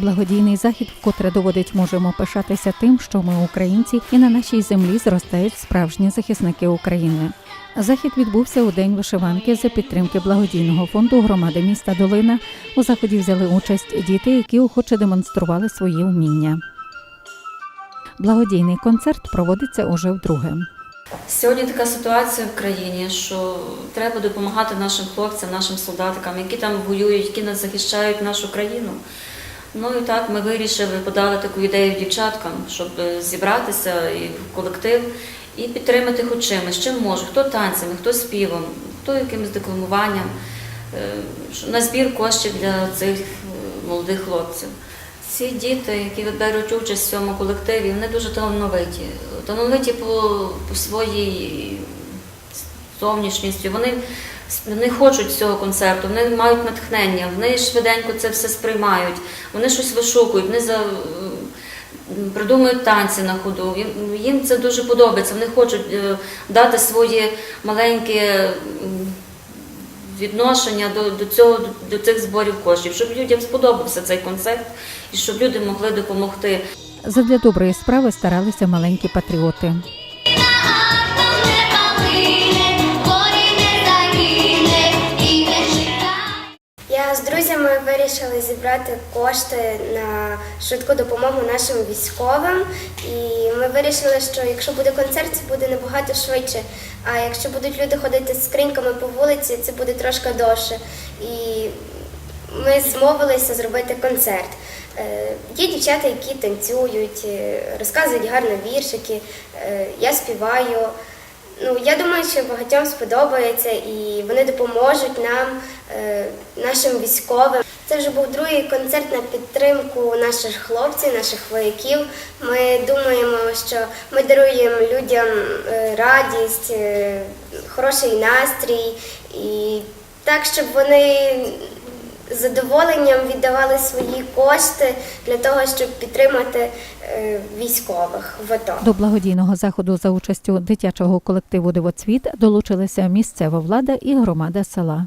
Благодійний захід вкотре доводить, можемо пишатися тим, що ми українці, і на нашій землі зростають справжні захисники України. Захід відбувся у день вишиванки за підтримки благодійного фонду громади міста Долина. У заході взяли участь діти, які охоче демонстрували свої вміння. Благодійний концерт проводиться уже вдруге. Сьогодні така ситуація в країні, що треба допомагати нашим хлопцям, нашим солдатикам, які там воюють, які нас захищають нашу країну. Ну і так ми вирішили подали таку ідею дівчаткам, щоб е, зібратися і в колектив і підтримати хоч чимось, чим може, хто танцями, хто співом, хто якимось декламуванням, е, на збір коштів для цих е, молодих хлопців. Ці діти, які беруть участь в цьому колективі, вони дуже талановиті. Талановиті по, по своїй зовнішністю. Вони, вони хочуть цього концерту, вони мають натхнення, вони швиденько це все сприймають, вони щось вишукують, вони за, придумують танці на ходу. Їм, це дуже подобається. Вони хочуть е, дати своє маленьке відношення до, до, цього, до цих зборів коштів, щоб людям сподобався цей концерт і щоб люди могли допомогти. Задля доброї справи старалися маленькі патріоти. З друзями вирішили зібрати кошти на швидку допомогу нашим військовим. І ми вирішили, що якщо буде концерт, це буде набагато швидше. А якщо будуть люди ходити з скриньками по вулиці, це буде трошки довше. І ми змовилися зробити концерт. Е, Є дівчата, які танцюють, е, розказують гарно віршики, е, я співаю. Ну, я думаю, що багатьом сподобається і вони допоможуть нам, е, нашим військовим. Це вже був другий концерт на підтримку наших хлопців, наших вояків. Ми думаємо, що ми даруємо людям е, радість, е, хороший настрій і так, щоб вони задоволенням віддавали свої кошти для того, щоб підтримати е, військових в АТО. До благодійного заходу за участю дитячого колективу Дивоцвіт долучилися місцева влада і громада села.